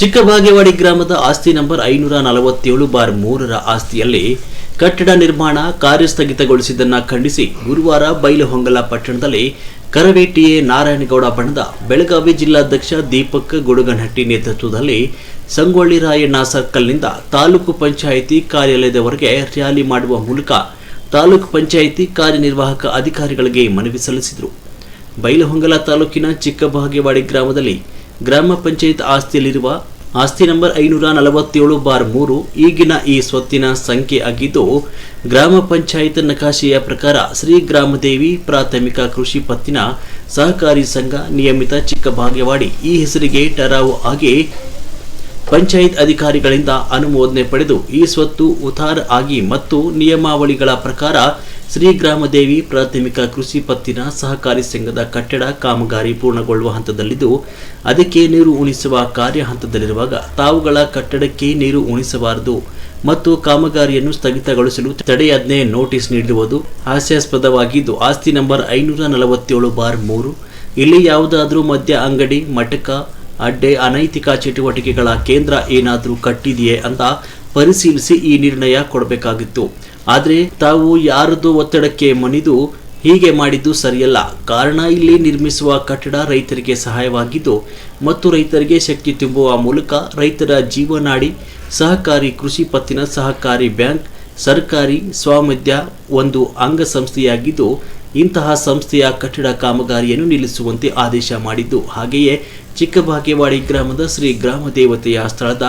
ಚಿಕ್ಕಬಾಗೇವಾಡಿ ಗ್ರಾಮದ ಆಸ್ತಿ ನಂಬರ್ ಐನೂರ ನಲವತ್ತೇಳು ಬಾರ್ ಮೂರರ ಆಸ್ತಿಯಲ್ಲಿ ಕಟ್ಟಡ ನಿರ್ಮಾಣ ಕಾರ್ಯ ಸ್ಥಗಿತಗೊಳಿಸಿದ್ದನ್ನು ಖಂಡಿಸಿ ಗುರುವಾರ ಬೈಲಹೊಂಗಲ ಪಟ್ಟಣದಲ್ಲಿ ಕರವೇಟಿಯೇ ನಾರಾಯಣಗೌಡ ಬಣದ ಬೆಳಗಾವಿ ಜಿಲ್ಲಾಧ್ಯಕ್ಷ ದೀಪಕ್ ಗುಡುಗನಹಟ್ಟಿ ನೇತೃತ್ವದಲ್ಲಿ ಸಂಗೊಳ್ಳಿ ರಾಯಣ್ಣ ಸರ್ಕಲ್ನಿಂದ ತಾಲೂಕು ಪಂಚಾಯಿತಿ ಕಾರ್ಯಾಲಯದವರೆಗೆ ರ್ಯಾಲಿ ಮಾಡುವ ಮೂಲಕ ತಾಲೂಕು ಪಂಚಾಯಿತಿ ಕಾರ್ಯನಿರ್ವಾಹಕ ಅಧಿಕಾರಿಗಳಿಗೆ ಮನವಿ ಸಲ್ಲಿಸಿದರು. ಬೈಲಹೊಂಗಲ ತಾಲೂಕಿನ ಚಿಕ್ಕಬಾಗೇವಾಡಿ ಗ್ರಾಮದಲ್ಲಿ ಗ್ರಾಮ ಪಂಚಾಯತ್ ಆಸ್ತಿಯಲ್ಲಿರುವ ಆಸ್ತಿ ನಂಬರ್ ಐನೂರ ನಲವತ್ತೇಳು ಬಾರ್ ಮೂರು ಈಗಿನ ಈ ಸ್ವತ್ತಿನ ಸಂಖ್ಯೆ ಆಗಿದ್ದು, ಗ್ರಾಮ ಪಂಚಾಯತ್ ನಕಾಶೆಯ ಪ್ರಕಾರ ಶ್ರೀ ಗ್ರಾಮದೇವಿ ಪ್ರಾಥಮಿಕ ಕೃಷಿ ಪತ್ತಿನ ಸಹಕಾರಿ ಸಂಘ ನಿಯಮಿತ ಚಿಕ್ಕಬಾಗೇವಾಡಿ ಈ ಹೆಸರಿಗೆ ಟರಾವು ಆಗಿ ಪಂಚಾಯತ್ ಅಧಿಕಾರಿಗಳಿಂದ ಅನುಮೋದನೆ ಪಡೆದು ಈ ಸ್ವತ್ತು ಉತಾರ್ ಆಗಿ ಮತ್ತು ನಿಯಮಾವಳಿಗಳ ಪ್ರಕಾರ ಶ್ರೀ ಗ್ರಾಮದೇವಿ ಪ್ರಾಥಮಿಕ ಕೃಷಿ ಪತ್ತಿನ ಸಹಕಾರಿ ಸಂಘದ ಕಟ್ಟಡ ಕಾಮಗಾರಿ ಪೂರ್ಣಗೊಳ್ಳುವ ಹಂತದಲ್ಲಿದ್ದು, ಅದಕ್ಕೆ ನೀರು ಉಣಿಸುವ ಕಾರ್ಯ ಹಂತದಲ್ಲಿರುವಾಗ ತಾವುಗಳ ಕಟ್ಟಡಕ್ಕೆ ನೀರು ಉಣಿಸಬಾರದು ಮತ್ತು ಕಾಮಗಾರಿಯನ್ನು ಸ್ಥಗಿತಗೊಳಿಸಲು ತಡೆಯಾಜ್ಞೆ ನೋಟಿಸ್ ನೀಡಿರುವುದು ಹಾಸ್ಯಾಸ್ಪದವಾಗಿದ್ದು, ಆಸ್ತಿ ನಂಬರ್ ಐನೂರ ನಲವತ್ತೇಳು ಬಾರ್ ಮೂರು, ಇಲ್ಲಿ ಯಾವುದಾದರೂ ಮದ್ಯ ಅಂಗಡಿ ಮಟಕ ಅಡ್ಡೆ, ಅನೈತಿಕ ಚಟುವಟಿಕೆಗಳ ಕೇಂದ್ರ ಏನಾದರೂ ಕಟ್ಟಿದೆಯೇ ಅಂತ ಪರಿಶೀಲಿಸಿ ಈ ನಿರ್ಣಯ ಕೊಡಬೇಕಾಗಿತ್ತು. ಆದರೆ ತಾವು ಯಾರದು ಒತ್ತಡಕ್ಕೆ ಮಣಿದು ಹೀಗೆ ಮಾಡಿದ್ದು ಸರಿಯಲ್ಲ. ಕಾರಣ ಇಲ್ಲಿ ನಿರ್ಮಿಸುವ ಕಟ್ಟಡ ರೈತರಿಗೆ ಸಹಾಯವಾಗಿದ್ದು, ಮತ್ತು ರೈತರಿಗೆ ಶಕ್ತಿ ತುಂಬುವ ಮೂಲಕ ರೈತರ ಜೀವನಾಡಿ ಸಹಕಾರಿ ಕೃಷಿ ಪತ್ತಿನ ಸಹಕಾರಿ ಬ್ಯಾಂಕ್, ಸರ್ಕಾರಿ ಸ್ವಾಮ್ಯದ ಒಂದು ಅಂಗಸಂಸ್ಥೆಯಾಗಿದ್ದು, ಇಂತಹ ಸಂಸ್ಥೆಯ ಕಟ್ಟಡ ಕಾಮಗಾರಿಯನ್ನು ನಿಲ್ಲಿಸುವಂತೆ ಆದೇಶ ಮಾಡಿದ್ದು. ಹಾಗೆಯೇ ಚಿಕ್ಕಬಾಗೇವಾಡಿ ಗ್ರಾಮದ ಶ್ರೀ ಗ್ರಾಮ ದೇವತೆಯ ಸ್ಥಳದ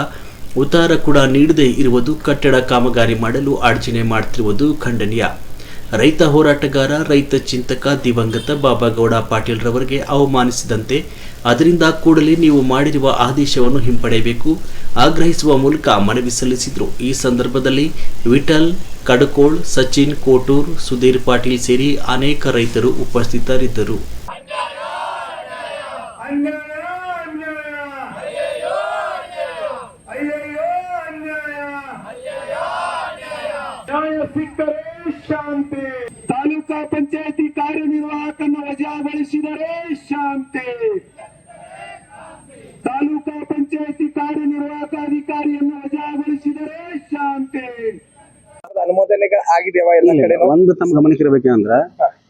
ಉತ್ತಾರ ಕೂಡ ನೀಡದೇ ಇರುವುದು ಕಟ್ಟಡ ಕಾಮಗಾರಿ ಮಾಡಲು ಅಡಚಣೆ ಮಾಡುತ್ತಿರುವುದು ಖಂಡನೀಯ. ರೈತ ಹೋರಾಟಗಾರ, ರೈತ ಚಿಂತಕ ದಿವಂಗತ ಬಾಬಾಗೌಡ ಪಾಟೀಲ್ ರವರಿಗೆ ಅವಮಾನಿಸಿದಂತೆ, ಅದರಿಂದ ಕೂಡಲೇ ನೀವು ಮಾಡಿರುವ ಆದೇಶವನ್ನು ಹಿಂಪಡೆಯಬೇಕು, ಆಗ್ರಹಿಸುವ ಮೂಲಕ ಮನವಿ ಸಲ್ಲಿಸಿದರು. ಈ ಸಂದರ್ಭದಲ್ಲಿ ವಿಠಲ್, ಕಡಕೋಳ್, ಸಚಿನ್, ಕೋಟೂರ್, ಸುಧೀರ್ ಪಾಟೀಲ್ ಸೇರಿ ಅನೇಕ ರೈತರು ಉಪಸ್ಥಿತರಿದ್ದರು. ಸಿಕ್ಕರೆ ಶಾಂತಿ. ತಾಲೂಕಾ ಪಂಚಾಯತಿ ಕಾರ್ಯನಿರ್ವಾಹಕನ ವಜಾಗೊಳಿಸಿದರೆ ಶಾಂತಿ. ತಾಲೂಕಾ ಪಂಚಾಯತಿ ಕಾರ್ಯನಿರ್ವಾಹಕ ಅಧಿಕಾರಿಯನ್ನು ವಜಾಗೊಳಿಸಿದರೆ ಶಾಂತಿ. ಅನುಮೋದನೆಗೆ ಆಗಿದೆಯವ ಎಲ್ಲ ಕಡೆ ಒಂದು ತಮ್ಮ ಗಮನಕ್ಕೆ ಅಂದ್ರೆ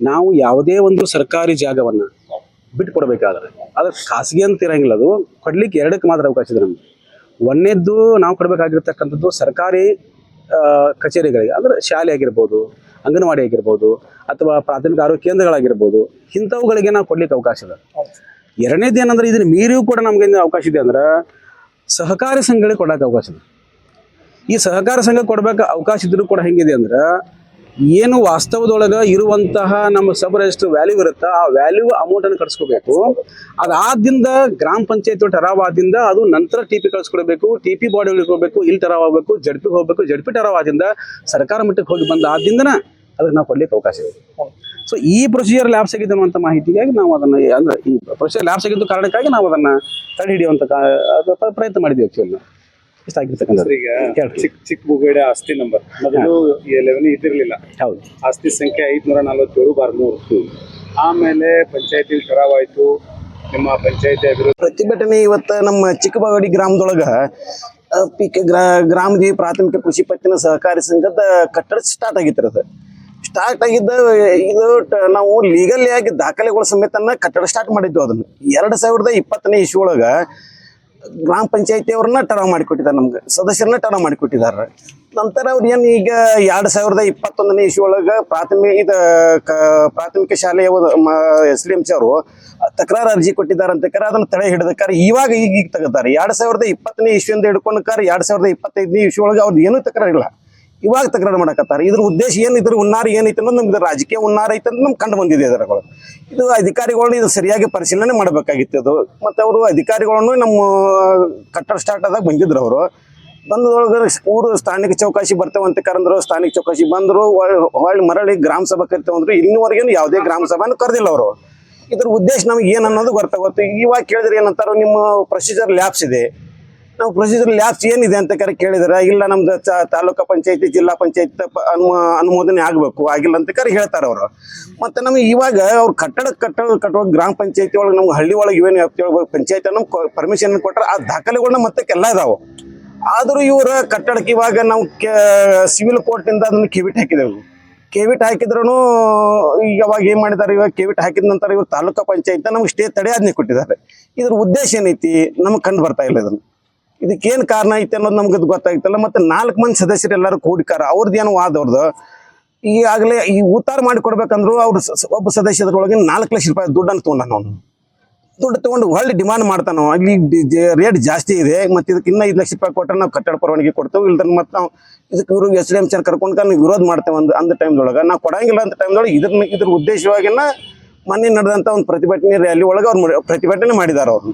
ನಾವು ಯಾವುದೇ ಒಂದು ಸರ್ಕಾರಿ ಜಾಗವನ್ನ ಬಿಟ್ಟು ಕೊಡಬೇಕಾದ್ರೆ ಅದು ಖಾಸಗಿ ಅಂತ ಇರಂಗಿಲ್ಲ ಅದು. ಕೊಡ್ಲಿಕ್ಕೆ ಎರಡಕ್ಕೆ ಮಾತ್ರ ಅವಕಾಶ ಇದೆ ನಮ್ಗೆ. ಒಂದೇದ್ದು ನಾವು ಕೊಡಬೇಕಾಗಿರ್ತಕ್ಕಂಥದ್ದು ಸರ್ಕಾರಿ ಕಚೇರಿಗಳಿಗೆ. ಅಂದ್ರೆ ಶಾಲೆ ಆಗಿರ್ಬೋದು, ಅಂಗನವಾಡಿ ಆಗಿರ್ಬೋದು, ಅಥವಾ ಪ್ರಾಥಮಿಕ ಆರೋಗ್ಯ ಕೇಂದ್ರಗಳಾಗಿರ್ಬೋದು, ಇಂಥವುಗಳಿಗೆ ನಾವು ಕೊಡ್ಲಿಕ್ಕೆ ಅವಕಾಶ ಇದೆ. ಎರಡನೇದು ಏನಂದ್ರೆ ಇದನ್ನ ಮೀರಿಯೂ ಕೂಡ ನಮ್ಗೆ ಅವಕಾಶ ಇದೆ ಅಂದ್ರೆ ಸಹಕಾರಿ ಸಂಘಗಳಿಗೆ ಕೊಡೋಕೆ ಅವಕಾಶ ಇದೆ. ಈ ಸಹಕಾರ ಸಂಘ ಕೊಡ್ಬೇಕು ಅವಕಾಶ ಇದ್ರೂ ಕೂಡ ಹೆಂಗಿದೆ ಅಂದ್ರೆ ಏನು ವಾಸ್ತವದೊಳಗ ಇರುವಂತಹ ನಮ್ಮ ಸಬ್ ರಿಜಿಸ್ಟರ್ ವ್ಯಾಲ್ಯೂ ಇರುತ್ತೆ ಆ ವ್ಯಾಲ್ಯೂ ಅಮೌಂಟ್ ಅನ್ನು ಕಟ್ಸ್ಕೋಬೇಕು. ಅದಾದಿಂದ ಗ್ರಾಮ ಪಂಚಾಯತ್ ಟರಾವಾದಿಂದ ಅದು ನಂತರ ಟಿ ಪಿ ಕಳ್ಸ್ಕೊಡ್ಬೇಕು ಟಿ ಪಿ ಬಾಡಿಗಳಿಗೆ ಹೋಗ್ಬೇಕು ಇಲ್ಲಿ ಟರಾವ್ ಆಗ್ಬೇಕು ಜಡ್ಪಿ ಹೋಗ್ಬೇಕು ಜಡ್ಪಿ ಟರಾವ್ ಆದಿಂದ ಸರ್ಕಾರ ಮಟ್ಟಕ್ಕೆ ಹೋಗಿ ಬಂದ ಆದಿಂದನ ಅದಕ್ಕೆ ನಾವು ಕೊಡ್ಲಿಕ್ಕೆ ಅವಕಾಶ ಇದೆ. ಸೊ ಈ ಪ್ರೊಸೀಜರ್ ಲ್ಯಾಬ್ಸ್ ಆಗಿದೆ ಅನ್ನುವಂಥ ಮಾಹಿತಿಗಾಗಿ ನಾವು ಅದನ್ನ ಅಂದ್ರೆ ಈ ಪ್ರೊಸೀಜರ್ ಲ್ಯಾಬ್ಸ್ ಆಗಿದ್ದು ಕಾರಣಕ್ಕಾಗಿ ನಾವು ಅದನ್ನ ತಡೆ ಹಿಡಿಯುವಂತ ಪ್ರಯತ್ನ ಮಾಡಿದ್ವಿ ಆಕ್ಚುಲಿ ಇಷ್ಟ ಆಗಿರ್ತಕ್ಕಂಥದ್ದು ಈಗ ಹೇಳ್ರಿ. ಚಿಕ್ಕ ಚಿಕ್ಕ ಬುಗುಡೆ ಆಸ್ತಿ ನಂಬರ್ ಮೊದಲು ಲೆವೆನ್ ಇದಿರಲಿಲ್ಲ ಹೌದು. ಆಸ್ತಿ ಸಂಖ್ಯೆ ಐದ್ನೂರ ನಲವತ್ತೇಳು ಬಾರ್ ಮೂರು. ಆಮೇಲೆ ಪಂಚಾಯತಿ ಆಯ್ತು ನಿಮ್ಮ ಪಂಚಾಯತಿ ಅಭಿವೃದ್ಧಿ. ಪ್ರತಿಭಟನೆ ಇವತ್ತು ನಮ್ಮ ಚಿಕ್ಕಬಾಗಡಿ ಗ್ರಾಮದೊಳಗ ಆ, ಪಿಕ್ ಗ್ರಾ ಗ್ರಾಮದೇವಿ ಪ್ರಾಥಮಿಕ ಕೃಷಿ ಪತ್ತಿನ ಸಹಕಾರಿ ಸಂಘದ ಕಟ್ಟಡ ಸ್ಟಾರ್ಟ್ ಆಗಿತ್ತು ಅದು. ಸ್ಟಾರ್ಟ್ ಆಗಿದ್ದ ಇದು ಟ- ನಾವು ಲೀಗಲ್ ಆಗಿ ದಾಖಲೆಗಳ ಸಮೇತನ ಕಟ್ಟಡ ಸ್ಟಾರ್ಟ್ ಮಾಡಿದ್ವು ಅದನ್ನು. ಎರಡು ಸಾವಿರದ ಇಪ್ಪತ್ತನೇ ಇಸ್ವಿ ಒಳಗ ಗ್ರಾಮ ಪಂಚಾಯತಿ ಟರ್ನ್ ಮಾಡಿ ಮಾಡಿಕೊಟ್ಟಿದ್ದಾರೆ ನಮ್ಗೆ, ಸದಸ್ಯರನ್ನ ಟರ್ನ್ ಮಾಡಿಕೊಟ್ಟಿದ್ದಾರೆ. ನಂತರ ಅವ್ರು ಏನು ಈಗ ಎರಡು ಸಾವಿರದ ಇಪ್ಪತ್ತೊಂದನೇ ಇಸ್ವಿ ಒಳಗೆ ಪ್ರಾಥಮಿಕ ಇದು ಪ್ರಾಥಮಿಕ ಶಾಲೆಯ ಎಸ್ ಡಿ ಎಂ ಸಿ ಅವರು ತಕರಾರು ಅರ್ಜಿ ಕೊಟ್ಟಿದ್ದಾರೆ ಅಂತ ಅದನ್ನ ತಡೆ ಹಿಡಿದಕ್ಕಾರ ಇವಾಗ ಈಗ ಈಗ ತೆಗಿತಾರೆ. ಎರಡು ಸಾವಿರದ ಇಪ್ಪತ್ತನೇ ಇಸ್ವಿಯಿಂದ ಹಿಡ್ಕೊಂಡ್ಕಾರ ಎರಡು ಸಾವಿರದ ಇಪ್ಪತ್ತೈದನೇ ಇಸ್ವಿ ಒಳಗೆ ಅವ್ರದ್ದು ಏನೂ ತಕರಾರು ಇಲ್ಲ ಇವಾಗ ತಕರಾರು ಮಾಡಕತ್ತಾರ. ಇದ್ರ ಉದ್ದೇಶ ಏನು ಇದ್ರ ಹುನ್ನಾರ ಏನೈತೆ ಅನ್ನೋದು ನಮ್ಗೆ ರಾಜಕೀಯ ಹುನ್ನಾರ ಐತೆ ಅಂತ ನಮ್ಗೆ ಕಂಡು ಬಂದಿದೆ ಇದರಗಳು ಇದು ಅಧಿಕಾರಿಗಳನ್ನ ಇದು ಸರಿಯಾಗಿ ಪರಿಶೀಲನೆ ಮಾಡಬೇಕಾಗಿತ್ತು ಅದು. ಮತ್ತು ಅವರು ಅಧಿಕಾರಿಗಳನ್ನು ನಮ್ಮ ಕಟ್ಟಡ ಸ್ಟಾರ್ಟ್ ಆದಾಗ ಬಂದಿದ್ರು ಅವರು. ಬಂದದೊಳಗೆ ಊರು ಸ್ಥಾನಿಕ ಚೌಕಾಸಿ ಬರ್ತೇವೆ ಅಂತ ಕರೆದ್ರು, ಸ್ಥಾನಿಕ ಚೌಕಾಸಿ ಬಂದರು ಹೊಳ್ಳಿ ಮರಳಿ ಗ್ರಾಮ ಸಭಾ ಕರಿತೇವೆ ಅಂದ್ರು ಇನ್ನೂವರೆಗೇನು ಯಾವುದೇ ಗ್ರಾಮ ಸಭಾನು ಕರೆದಿಲ್ಲ ಅವರು. ಇದ್ರ ಉದ್ದೇಶ ನಮ್ಗೆ ಏನು ಅನ್ನೋದು ಗೊತ್ತಾಗುತ್ತೆ. ಇವಾಗ ಕೇಳಿದ್ರೆ ಏನಂತಾರೋ ನಿಮ್ಮ ಪ್ರೊಸೀಜರ್ ಲ್ಯಾಬ್ಸ್ ಇದೆ. ನಾವು ಪ್ರೊಸೀಜರ್ ಲ್ಯಾಬ್ಸ್ ಏನಿದೆ ಅಂತ ಕರೆ ಕೇಳಿದ್ರೆ, ಇಲ್ಲ ನಮ್ದು ತಾಲೂಕಾ ಪಂಚಾಯತಿ, ಜಿಲ್ಲಾ ಪಂಚಾಯತ್ ಅನುಮ ಅನುಮೋದನೆ ಆಗಬೇಕು, ಆಗಿಲ್ಲ ಅಂತ ಕರೆ ಹೇಳ್ತಾರೆ ಅವರು. ಮತ್ತೆ ನಮಗೆ ಇವಾಗ ಅವ್ರು ಕಟ್ಟಡ ಕಟ್ಟಡ ಕಟ್ಟುವ ಗ್ರಾಮ ಪಂಚಾಯತಿ ಒಳಗೆ ನಮ್ಗೆ ಹಳ್ಳಿ ಒಳಗೆ ಇವೇನು ಪಂಚಾಯತ್ ನಮ್ಗೆ ಪರ್ಮಿಷನ್ ಕೊಟ್ಟರೆ ಆ ದಾಖಲೆಗಳನ್ನ ಮತ್ತೆ ಎಲ್ಲ ಇದಾವೆ. ಆದರೂ ಇವರ ಕಟ್ಟಡಕ್ಕೆ ಇವಾಗ ನಾವು ಸಿವಿಲ್ ಕೋರ್ಟಿಂದ ಅದನ್ನು ಕಿವಿಟ್ ಹಾಕಿದೆವು. ಕೆವಿಟ್ ಹಾಕಿದ್ರು ಈಗ ಅವಾಗ ಏನ್ ಮಾಡಿದ್ದಾರೆ ಇವಾಗ ಕೆವಿಟ್ ಹಾಕಿದ ನಂತರ ಇವರು ತಾಲೂಕಾ ಪಂಚಾಯತ್ ನಮ್ಗೆ ಸ್ಟೇ ತಡೆಯಾಜ್ಞೆ ಕೊಟ್ಟಿದ್ದಾರೆ. ಇದ್ರ ಉದ್ದೇಶ ಏನೈತಿ? ನಮ್ಗೆ ಕಂಡು ಬರ್ತಾ ಇಲ್ಲ ಇದನ್ನು. ಇದಕ್ಕೇನು ಕಾರಣ ಐತೆ ಅನ್ನೋದು ನಮ್ಗೆ ಅದು ಗೊತ್ತಾಗ್ತಲ್ಲ ಮತ್ತೆ ನಾಲ್ಕು ಮಂದಿ ಸದಸ್ಯರು ಎಲ್ಲರೂ ಕೂಡಿಕಾರ. ಅವ್ರದ್ದು ಏನು ವಾದ ಅವ್ರದ್ದು ಈಗಾಗಲೇ ಈ ಉತ್ತಾರ ಮಾಡಿ ಕೊಡ್ಬೇಕಂದ್ರು ಅವ್ರು ಒಬ್ಬ ಸದಸ್ಯದ್ರೊಳಗೆ ನಾಲ್ಕು ಲಕ್ಷ ರೂಪಾಯಿ ದುಡ್ಡನ್ನು ತೊಗೊಂಡ ಅವನು. ದುಡ್ಡು ತೊಗೊಂಡು ಒಳ್ಳೆ ಡಿಮಾಂಡ್ ಮಾಡ್ತಾನೋ ಅಲ್ಲಿ ರೇಟ್ ಜಾಸ್ತಿ ಇದೆ. ಮತ್ತೆ ಇದಕ್ಕೆ ಇನ್ನೂ ಐದು ಲಕ್ಷ ರೂಪಾಯಿ ಕೊಟ್ಟರೆ ನಾವು ಕಟ್ಟಡ ಪರವಾನಗಿ ಕೊಡ್ತೇವೆ. ಇಲ್ದ್ರೆ ಮತ್ತೆ ನಾವು ಇದಕ್ಕೆ ಇವ್ರಿಗೆ ಎಸ್ ಡಿ ಎಂ ಸರ್ ಕರ್ಕೊಂಡು ನಾವು ವಿರೋಧ ಮಾಡ್ತೇವೆ ಒಂದು ಅಂದ ಟೈಮ್ದೊಳಗೆ. ನಾವು ಕೊಡಂಗಿಲ್ಲ ಅಂತ ಟೈಮ್ದೊಳಗೆ ಇದ್ರ ಇದ್ರ ಉದ್ದೇಶವಾಗಿನ ಮೊನ್ನೆ ನಡೆದಂಥ ಒಂದು ಪ್ರತಿಭಟನೆ ರ್ಯಾಲಿ ಒಳಗೆ ಅವ್ರು ಪ್ರತಿಭಟನೆ ಮಾಡಿದ್ದಾರೆ ಅವರು.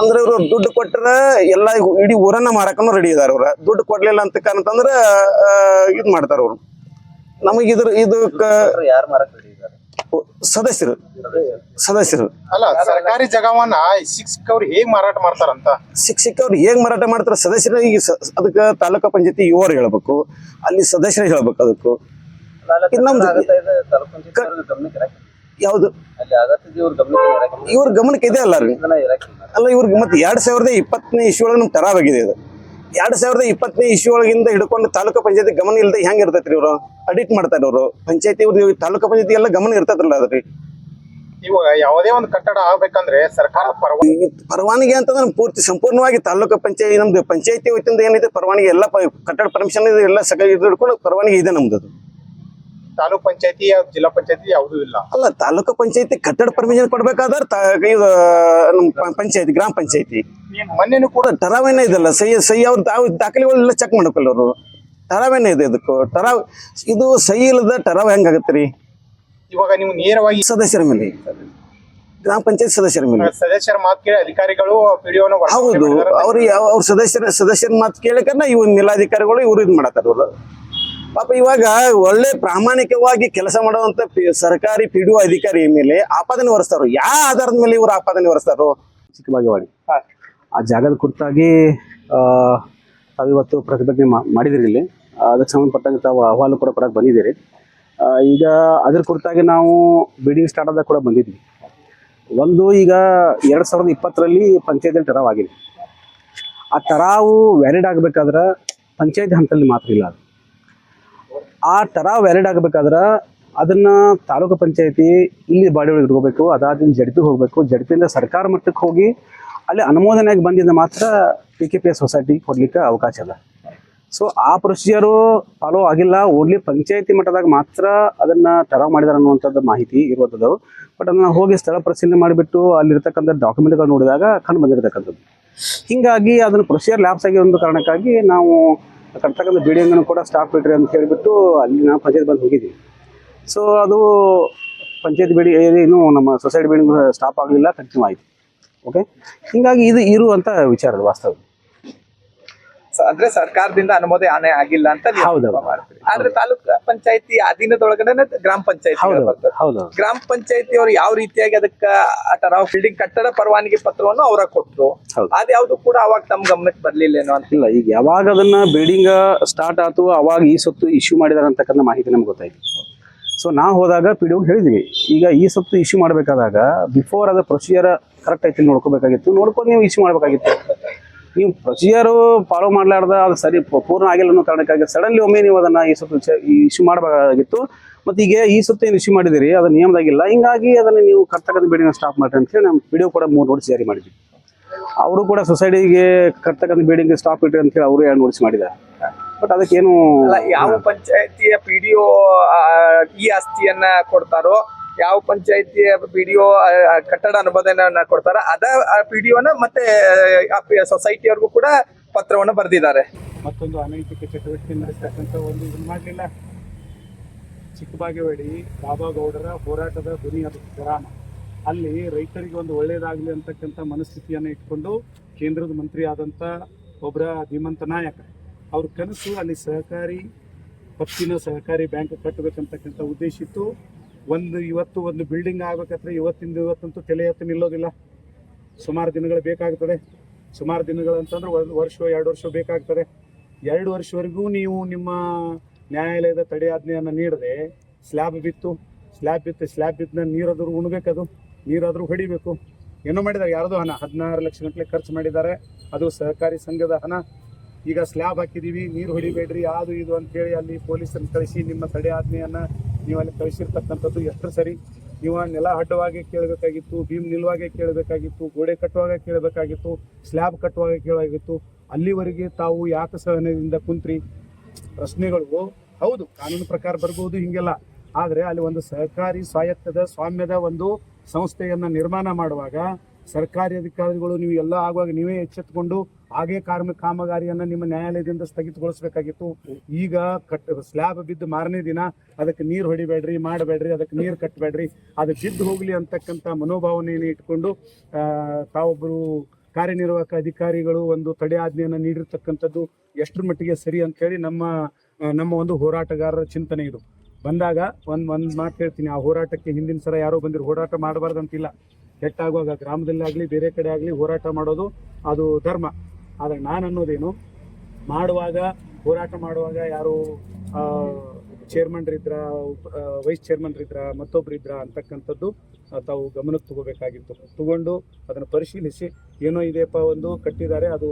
ಅಂದ್ರೆ ಇವರು ದುಡ್ಡು ಕೊಟ್ಟರ ಎಲ್ಲ ಇಡೀ ಊರನ್ನ ಮಾರಕನು ರೆಡಿ ಇದಾರೆ ಅವ್ರ ದುಡ್ಡು ಕೊಡ್ಲಿಲ್ಲ ಅಂತ ಕಾರಣಂತಂದ್ರೆ ಇದು ಮಾಡ್ತಾರೆ ಅವರು ನಮಗ್ ಇದ್ರ ಇದು ಯಾರು ಮಾರಕ್ ರೆಡಿ ಇದ್ದಾರೆ ಸದಸ್ಯರು. ಸದಸ್ಯರು. ಅಲ್ಲ ಸರ್ಕಾರಿ ಜಾಗವನ್ನ ಅವ್ರು ಹೇಗ್ ಮಾರಾಟ ಮಾಡ್ತಾರಂತ? ಶಿಕ್ಷಕರು ಹೇಗ್ ಮಾರಾಟ ಮಾಡ್ತಾರೆ? ಸದಸ್ಯರ ಈಗ ಸ- ಅದಕ್ಕೆ ತಾಲೂಕು ಪಂಚಾಯತಿ ಇವರು ಹೇಳ್ಬೇಕು. ಅಲ್ಲಿ ಸದಸ್ಯರು ಹೇಳ್ಬೇಕು ಅದಕ್ಕೂ. ಇದು ನಮ್ದು- ಇದೆ ಯಾವುದು ಇವ್ರ ಗಮನಕ್ಕೆ ಇರಕ್ಕೆ ಇವ್ರ ಗಮನಕ್ಕೆ ಇದೆ ಅಲ್ಲ ರೀ ಅಲ್ಲ ಇವ್ರಿಗೆ ಮತ್ತೆ ಎರಡ್ ಸಾವಿರದ ಇಪ್ಪತ್ತನೇ ಇಶ್ಯೂ ಒಳಗೆ ನಮ್ಗೆ ತರಾವಾಗಿದೆ ಇದು. ಎರಡ್ ಸಾವಿರದ ಇಪ್ಪತ್ತನೇ ಇಶ್ಯೂ ಒಳಗಿಂದ ಹಿಡ್ಕೊಂಡು ತಾಲೂಕು ಪಂಚಾಯತಿ ಗಮನ ಇಲ್ಲದೆ ಹೆಂಗ್ ಇರ್ತೈತ್ರಿ ಇವರು? ಅಡಿಟ್ ಮಾಡ್ತಾರೆ ಅವರು ಪಂಚಾಯತಿ ಇವ್ರು ತಾಲೂಕು ಪಂಚಾಯತಿ ಎಲ್ಲ ಗಮನ ಇರ್ತೈತ್ರಲ್ಲ ಅದ್ರಿ? ಇವಾಗ ಯಾವುದೇ ಒಂದು ಕಟ್ಟಡ ಆಗ್ಬೇಕಂದ್ರೆ ಸರ್ಕಾರ ಪರವಾನಗಿ ಪರವಾನಗಿ ಅಂತಂದ್ರೆ ಪೂರ್ತಿ ಸಂಪೂರ್ಣವಾಗಿ ತಾಲೂಕು ಪಂಚಾಯತಿ ನಮ್ದು ಪಂಚಾಯತಿ ವತಿಯಿಂದ ಏನಿದೆ ಪರವಾನಗಿ ಎಲ್ಲ ಪ- ಕಟ್ಟಡ ಪರ್ಮಿಷನ್ ಎಲ್ಲ ಸಕ ಇದು ಹಿಡ್ಕೊಂಡು ಪರವಾನಗಿ ಇದೆ ನಮ್ದು ಅದು. ತಾಲೂಕ್ ಪಂಚಾಯತಿ ಜಿಲ್ಲಾ ಪಂಚಾಯತಿ ಯಾವುದೂ ಇಲ್ಲ. ಅಲ್ಲ ತಾಲೂಕು ಪಂಚಾಯತಿ ಕಟ್ಟಡ ಪರ್ಮಿಷನ್ ಕೊಡ್ಬೇಕಾದ್ರೆ ಪಂಚಾಯತಿ ಗ್ರಾಮ ಪಂಚಾಯತಿ. ಮೊನ್ನೆನು ಕೂಡ ಟರಾವೇನ ಇದೆಲ್ಲ ಸಹಿ ಸಹಿ ಅವ್ರ ದಾಖಲೆಗಳೆಲ್ಲ ಚೆಕ್ ಮಾಡ್ಬೇಕಲ್ಲ ಅವರು. ಟರಾವೇನ ಇದೆ ಇದಕ್ಕೂ. ಟರಾವ್ ಇದು ಸಹಿ ಇಲ್ಲದ ಟರಾವ್ ಹೆಂಗಾಗತ್ತೆ ರೀ? ಇವಾಗ ನೀವು ನೇರವಾಗಿ ಸದಸ್ಯರ ಮೇಲೆ. ಗ್ರಾಮ ಪಂಚಾಯತ್ ಸದಸ್ಯರ ಮೇಲೆ. ಸದಸ್ಯರ ಮಾತು ಕೇಳಿ ಅಧಿಕಾರಿಗಳು ಹೌದು ಅವ್ರು ಯಾವ ಅವ್ರ ಸದಸ್ಯರ ಸದಸ್ಯರ ಮಾತು ಕೇಳಕನ್ನ ಇವ್ ಜಿಲ್ಲಾಧಿಕಾರಿಗಳು ಇವ್ರು ಇದು ಮಾಡತ್ತಾರ ಪಾಪ ಇವಾಗ ಒಳ್ಳೆ ಪ್ರಾಮಾಣಿಕವಾಗಿ ಕೆಲಸ ಮಾಡುವಂತ ಸರ್ಕಾರಿ ಪಿ ಡಿ ಅಧಿಕಾರಿ ಮೇಲೆ ಆಪಾದನೆ ಹೊರಿಸ್ತಾರೋ ಯಾವ ಆಧಾರದ ಮೇಲೆ ಇವರು ಆಪಾದನೆ ಹೊರಿಸ್ತಾರೋ ಚಿಕ್ಕಬಾಗೇವಾಡಿ ಆ ಜಾಗದ ಕುರಿತಾಗಿ ಆ, ತಾವಿವತ್ತು ಪ್ರತಿಭಟನೆ ಮಾಡಿದಿರಿ ಇಲ್ಲಿ. ಅದಕ್ಕೆ ಸಂಬಂಧಪಟ್ಟಂಗೆ ತಾವು ಅಹವಾಲು ಕೂಡ ಕೊಡಕ್ಕೆ ಬಂದಿದ್ದೀರಿ. ಈಗ ಅದ್ರ ಕುರಿತಾಗಿ ನಾವು ಬಿಡಿಂಗ್ ಸ್ಟಾರ್ಟ್ ಆದಾಗ ಕೂಡ ಬಂದಿದ್ವಿ. ಒಂದು ಈಗ ಎರಡು ಸಾವಿರದ ಇಪ್ಪತ್ತರಲ್ಲಿ ಪಂಚಾಯತಿಯಲ್ಲಿ ಟರಾವ್ ಆಗಿದೆ. ಆ ಟರಾವು ವ್ಯಾಲಿಡ್ ಆಗಬೇಕಾದ್ರೆ ಪಂಚಾಯತಿ ಹಂತದಲ್ಲಿ ಮಾತ್ರ ಇಲ್ಲ ಅದು. ಆ ಟರಾವ್ ವ್ಯಾಲಿಡ್ ಆಗಬೇಕಾದ್ರೆ ಅದನ್ನ ತಾಲೂಕು ಪಂಚಾಯತಿ ಇಲ್ಲಿ ಬಾಡಿ ಒಳಗೆ ಇಟ್ಕೋಬೇಕು. ಅದಾದಿಂದ ಜಡ್ಪಿ ಹೋಗಬೇಕು. ಜಡ್ಪಿಯಿಂದ ಸರ್ಕಾರ ಮಟ್ಟಕ್ಕೆ ಹೋಗಿ ಅಲ್ಲಿ ಅನುಮೋದನೆಯಾಗಿ ಬಂದಿದ್ದ ಮಾತ್ರ P K P S society ಕೊಡ್ಲಿಕ್ಕೆ ಅವಕಾಶ ಅದ. ಸೊ ಆ ಪ್ರೊಸೀಜರು ಫಾಲೋ ಆಗಿಲ್ಲ. ಓನ್ಲಿ ಪಂಚಾಯತಿ ಮಟ್ಟದಾಗ ಮಾತ್ರ ಅದನ್ನ ಟರಾವ್ ಮಾಡಿದಾರೆ ಅನ್ನುವಂಥದ್ದು ಮಾಹಿತಿ ಇರುವಂಥದ್ದು. ಬಟ್ ಅದನ್ನ ಹೋಗಿ ಸ್ಥಳ ಪರಿಶೀಲನೆ ಮಾಡಿಬಿಟ್ಟು ಅಲ್ಲಿರ್ತಕ್ಕಂಥ ಡಾಕ್ಯುಮೆಂಟ್ಗಳು ನೋಡಿದಾಗ ಕಂಡು ಬಂದಿರತಕ್ಕಂಥದ್ದು. ಹಿಂಗಾಗಿ ಅದನ್ನ ಪ್ರೊಸೀಜರ್ ಲ್ಯಾಬ್ಸ್ ಆಗಿರೋ ಒಂದು ಕಾರಣಕ್ಕಾಗಿ ನಾವು ಕಟ್ತಕ್ಕಂಥ ಬಿಲ್ಡಿಂಗನ್ನು ಕೂಡ ಸ್ಟಾಪ್ ಬಿಡ್ರಿ ಅಂತ ಹೇಳಿಬಿಟ್ಟು ಅಲ್ಲಿ ನಾವು ಪಂಚಾಯತ್ ಬಂದು ಹೋಗಿದ್ದೀವಿ ಸೊ ಅದು ಪಂಚಾಯತ್ ಬಿಡಿ ಏನು ನಮ್ಮ ಸೊಸೈಟಿ ಬಿಲ್ಡಿಂಗ್ ಸ್ಟಾಪ್ ಆಗಲಿಲ್ಲ ಕಂಟಿನ್ಯೂ ಆಯಿತು. ಓಕೆ ಹೀಗಾಗಿ ಇದು ಇರುವಂಥ ವಿಚಾರ ವಾಸ್ತವ ಅಂದ್ರೆ ಸರ್ಕಾರದಿಂದ ಅನುಮೋದನೆ ಆಗಿಲ್ಲ ಅಂತ ಮಾಡ್ತೀರಿ. ಆದ್ರೆ ತಾಲೂಕ್ ಪಂಚಾಯತಿ ಅಧೀನದೊಳಗಡೆ ಗ್ರಾಮ ಪಂಚಾಯತಿ ಗ್ರಾಮ ಪಂಚಾಯತಿ ಅವರು ಯಾವ ರೀತಿಯಾಗಿ ಅದಕ್ಕ ಆ ತರ ಬಿಲ್ಡಿಂಗ್ ಕಟ್ಟಡ ಪರವಾನಗಿ ಪತ್ರವನ್ನು ಅವರ ಕೊಟ್ಟರು. ಅದ್ಯಾವ್ದು ಕೂಡ ಅವಾಗ ತಮ್ಮ ಗಮನಕ್ಕೆ ಬರ್ಲಿಲ್ಲೇನೋ ಅಂತ. ಇಲ್ಲ ಈಗ ಯಾವಾಗ ಅದನ್ನ ಬಿಲ್ಡಿಂಗ್ ಸ್ಟಾರ್ಟ್ ಆಯ್ತು ಅವಾಗ ಈ ಸೊತ್ತು ಇಶ್ಯೂ ಮಾಡಿದಾರೆ ಅಂತಕ್ಕಂಥ ಮಾಹಿತಿ ನಮ್ಗೆ ಗೊತ್ತಾಯ್ತು. ಸೊ ನಾವು ಹೋದಾಗ ಪಿ ಡಿ ಹೇಳಿದ್ವಿ ಈಗ ಈ ಸೊತ್ತು ಇಶ್ಯೂ ಮಾಡಬೇಕಾದಾಗ ಬಿಫೋರ್ ಅದ ಪ್ರೊಸೀಜರ್ ಕರೆಕ್ಟ್ ಐತಿ ನೋಡ್ಕೋಬೇಕಾಗಿತ್ತು. ನೋಡ್ಕೊಂಡು ನೀವು ಇಶ್ಯೂ ಮಾಡಬೇಕಾಗಿತ್ತು. ನೀವು ಪ್ರೊಸೀಜರು ಫಾಲೋ ಮಾಡಲಾರ್ದ ಅದು ಸರಿ ಪೂ- ಪೂರ್ಣ ಆಗಿಲ್ಲ ಅನ್ನೋ ಕಾರಣಕ್ಕಾಗಿ ಸಡನ್ಲಿ ಒಮ್ಮೆ ನೀವು ಅದನ್ನು ಈ ಸುತ್ತ ಇಶ್ಯೂ ಮಾಡಬೇಕಾಗಿತ್ತು. ಮತ್ತು ಈಗ ಈ ಸುತ್ತ ಏನು ಇಶ್ಯೂ ಮಾಡಿದಿರಿ, ಅದು ನಿಯಮದಾಗಿಲ್ಲ. ಹಿಂಗಾಗಿ ಅದನ್ನ ನೀವು ಕರ್ತಕ್ಕಂಥ ಬಿಲ್ಡಿಂಗ್ ಸ್ಟಾಪ್ ಮಾಡ್ರಿ ಅಂತ ಹೇಳಿ ನಮ್ಮ ವಿಡಿಯೋ ಡಿ ಕೂಡ ಮೂರು ನೋಟ್ಸ್ ಜಾರಿ ಮಾಡಿದ್ವಿ. ಅವರು ಕೂಡ ಸೊಸೈಟಿಗೆ ಕರ್ತಕ್ಕಂಥ ಬಿಲ್ಡಿಂಗ್ ಸ್ಟಾಪ್ ಇಟ್ರಿ ಅಂತ ಹೇಳಿ ಅವರು ಎರಡು ನೋಟಿಸ್ ಮಾಡಿದ ಬಟ್ ಅದಕ್ಕೇನು ಯಾವ ಪಂಚಾಯತಿಯ ಪಿಡಿಒ ಈ ಆಸ್ತಿಯನ್ನ ಕೊಡ್ತಾರೋ ಯಾವ ಪಂಚಾಯತಿ ಪಿ ಡಿ ಒ ಕಟ್ಟಡ ಅನುಮೋದನೆಯನ್ನ ಕೊಡ್ತಾರ, ಅದ ಪಿ ಡಿ ಒನ ಮತ್ತೆ ಸೊಸೈಟಿಯವ್ರಿಗೂ ಕೂಡ ಪತ್ರವನ್ನು ಬರೆದಿದ್ದಾರೆ. ಮತ್ತೊಂದು ಅನೈತಿಕ ಚಟುವಟಿಕೆ ನಡೆಸ್ತಕ್ಕಂಥ ಒಂದು ಇದನ್ನ ಮಾಡಲಿಲ್ಲ. ಚಿಕ್ಕಬಾಗೇವಾಡಿ ಬಾಬಾಗೌಡರ ಹೋರಾಟದ ಧ್ವನಿ ಅದು, ಗ್ರಾಮ. ಅಲ್ಲಿ ರೈತರಿಗೆ ಒಂದು ಒಳ್ಳೆಯದಾಗಲಿ ಅಂತಕ್ಕಂಥ ಮನಸ್ಥಿತಿಯನ್ನು ಇಟ್ಕೊಂಡು ಕೇಂದ್ರದ ಮಂತ್ರಿ ಆದಂಥ ಒಬ್ಬರ ಧೀಮಂತ ನಾಯಕ, ಅವ್ರ ಕನಸು ಅಲ್ಲಿ ಸಹಕಾರಿ ಪತ್ತಿನ ಸಹಕಾರಿ ಬ್ಯಾಂಕ್ ಕಟ್ಟಬೇಕಂತಕ್ಕಂಥ ಉದ್ದೇಶ ಇತ್ತು. ಒಂದು ಇವತ್ತು ಒಂದು ಬಿಲ್ಡಿಂಗ್ ಆಗ್ಬೇಕಾದ್ರೆ ಇವತ್ತಿಂದ ಇವತ್ತಂತೂ ತಲೆ ಎತ್ತಿ ನಿಲ್ಲೋದಿಲ್ಲ. ಸುಮಾರು ದಿನಗಳು ಬೇಕಾಗ್ತದೆ. ಸುಮಾರು ದಿನಗಳಂತಂದ್ರೆ ಒಂದು ವರ್ಷ, ಎರಡು ವರ್ಷ ಬೇಕಾಗ್ತದೆ. ಎರಡು ವರ್ಷವರೆಗೂ ನೀವು ನಿಮ್ಮ ನ್ಯಾಯಾಲಯದ ತಡೆಯಾಜ್ಞೆಯನ್ನು ನೀಡದೆ ಸ್ಲ್ಯಾಬ್ ಬಿತ್ತು ಸ್ಲ್ಯಾಬ್ ಬಿತ್ತು ಸ್ಲ್ಯಾಬ್ ಬಿದ್ದ ನೀರಾದರೂ ಉಣ್ಬೇಕದು, ನೀರಾದರೂ ಹೊಡಿಬೇಕು. ಏನೋ ಮಾಡಿದ್ದಾರೆ, ಯಾರದೋ ಹಣ, ಹದಿನಾರು ಲಕ್ಷ ಗಂಟಲೆ ಖರ್ಚು ಮಾಡಿದ್ದಾರೆ. ಅದು ಸಹಕಾರಿ ಸಂಘದ ಹಣ. ಈಗ ಸ್ಲ್ಯಾಬ್ ಹಾಕಿದೀವಿ, ನೀರು ಹೊಡಿಬೇಡ್ರಿ, ಅದು ಇದು ಅಂತೇಳಿ ಅಲ್ಲಿ ಪೊಲೀಸರನ್ನು ಕಳಿಸಿ ನಿಮ್ಮ ತಡೆ ಆಜ್ಞೆಯನ್ನು ನೀವು ಅಲ್ಲಿ ಕಳಿಸಿರ್ತಕ್ಕಂಥದ್ದು ಎಷ್ಟು ಸರಿ ನೀವು ನೆಲ ಅಡ್ಡವಾಗಿ ಕೇಳಬೇಕಾಗಿತ್ತು, ಭೀಮ್ ನಿಲ್ವಾಗೆ ಕೇಳಬೇಕಾಗಿತ್ತು, ಗೋಡೆ ಕಟ್ಟುವಾಗ ಕೇಳಬೇಕಾಗಿತ್ತು, ಸ್ಲ್ಯಾಬ್ ಕಟ್ಟುವಾಗ ಕೇಳಬೇಕಾಗಿತ್ತು, ಅಲ್ಲಿವರೆಗೆ ತಾವು ಯಾಕೆ ಸಹನೆಯಿಂದ ಕುಂತ್ರಿ? ಪ್ರಶ್ನೆಗಳು. ಹೌದು, ಕಾನೂನು ಪ್ರಕಾರ ಬರ್ಬೋದು, ಹಿಂಗೆಲ್ಲ. ಆದರೆ ಅಲ್ಲಿ ಒಂದು ಸಹಕಾರಿ ಸ್ವಾಯತ್ತದ ಸ್ವಾಮ್ಯದ ಒಂದು ಸಂಸ್ಥೆಯನ್ನು ನಿರ್ಮಾಣ ಮಾಡುವಾಗ ಸರ್ಕಾರಿ ಅಧಿಕಾರಿಗಳು ನೀವು ಎಲ್ಲ ಆಗುವಾಗ ನೀವೇ ಎಚ್ಚೆತ್ತುಕೊಂಡು ಹಾಗೆ ಕಾರ್ಮಿಕ ಕಾಮಗಾರಿಯನ್ನು ನಿಮ್ಮ ನ್ಯಾಯಾಲಯದಿಂದ ಸ್ಥಗಿತಗೊಳಿಸಬೇಕಾಗಿತ್ತು. ಈಗ ಕಟ್ ಸ್ಲ್ಯಾಬ್ ಬಿದ್ದು ಮಾರನೇ ದಿನ ಅದಕ್ಕೆ ನೀರು ಹೊಡಿಬೇಡ್ರಿ, ಮಾಡಬೇಡ್ರಿ, ಅದಕ್ಕೆ ನೀರು ಕಟ್ಟಬೇಡ್ರಿ ಅದು ಬಿದ್ದು ಹೋಗ್ಲಿ ಅಂತಕ್ಕಂಥ ಮನೋಭಾವನೆಯನ್ನು ಇಟ್ಕೊಂಡು ತಾವೊಬ್ಬರು ಕಾರ್ಯನಿರ್ವಾಹಕ ಅಧಿಕಾರಿಗಳು ಒಂದು ತಡೆ ಆಜ್ಞೆಯನ್ನು ನೀಡಿರ್ತಕ್ಕಂಥದ್ದು ಎಷ್ಟರ ಮಟ್ಟಿಗೆ ಸರಿ ಅಂತೇಳಿ ನಮ್ಮ ನಮ್ಮ ಒಂದು ಹೋರಾಟಗಾರರ ಚಿಂತನೆ ಇದು. ಬಂದಾಗ ಒಂದು ಒಂದು ಮಾತು ಹೇಳ್ತೀನಿ, ಆ ಹೋರಾಟಕ್ಕೆ ಹಿಂದಿನ ಸಲ ಯಾರೋ ಬಂದಿರು ಹೋರಾಟ ಮಾಡಬಾರ್ದಂತಿಲ್ಲ. ಕೆಟ್ಟಾಗುವಾಗ ಗ್ರಾಮದಲ್ಲಾಗಲಿ ಬೇರೆ ಕಡೆ ಆಗಲಿ ಹೋರಾಟ ಮಾಡೋದು ಅದು ಧರ್ಮ. ಆದರೆ ನಾನು ಅನ್ನೋದೇನು, ಮಾಡುವಾಗ, ಹೋರಾಟ ಮಾಡುವಾಗ ಯಾರು ಚೇರ್ಮನ್ರಿದ್ರ ವೈಸ್ ಚೇರ್ಮನ್ರಿದ್ರ ಮತ್ತೊಬ್ಬರಿದ್ರ ಅಂತಕ್ಕಂಥದ್ದು ತಾವು ಗಮನಕ್ಕೆ ತಗೋಬೇಕಾಗಿತ್ತು. ತಗೊಂಡು ಅದನ್ನು ಪರಿಶೀಲಿಸಿ, ಏನೋ ಇದೆಯಪ್ಪ ಒಂದು ಕಟ್ಟಿದ್ದಾರೆ, ಅದು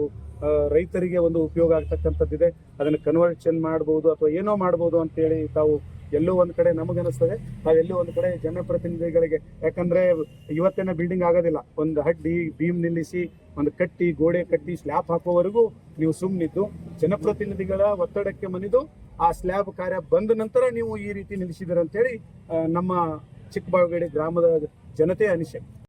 ರೈತರಿಗೆ ಒಂದು ಉಪಯೋಗ ಆಗ್ತಕ್ಕಂಥದ್ದಿದೆ, ಅದನ್ನು ಕನ್ವರ್ಷನ್ ಮಾಡ್ಬೋದು ಅಥವಾ ಏನೋ ಮಾಡ್ಬೋದು ಅಂತೇಳಿ ತಾವು ಎಲ್ಲೋ ಒಂದು ಕಡೆ ನಮಗನಿಸ್ತದೆ ನಾವೆಲ್ಲೋ ಒಂದು ಕಡೆ ಜನಪ್ರತಿನಿಧಿಗಳಿಗೆ ಯಾಕಂದ್ರೆ ಇವತ್ತೇನ ಬಿಲ್ಡಿಂಗ್ ಆಗೋದಿಲ್ಲ. ಒಂದು ಹಡ್ಡಿ ಭೀಮ್ ನಿಲ್ಲಿಸಿ ಒಂದು ಕಟ್ಟಿ ಗೋಡೆ ಕಟ್ಟಿ ಸ್ಲ್ಯಾಬ್ ಹಾಕುವವರೆಗೂ ನೀವು ಸುಮ್ಮನಿದ್ದು ಜನಪ್ರತಿನಿಧಿಗಳ ಒತ್ತಡಕ್ಕೆ ಮನಿದು ಆ ಸ್ಲ್ಯಾಬ್ ಕಾರ್ಯ ಬಂದ ನಂತರ ನೀವು ಈ ರೀತಿ ನಿಲ್ಲಿಸಿದಿರ ಅಂತೇಳಿ ಆ, ನಮ್ಮ ಚಿಕ್ಕಬಾಗಡಿ ಗ್ರಾಮದ ಜನತೆ ಅನಿಸಿಕೆ.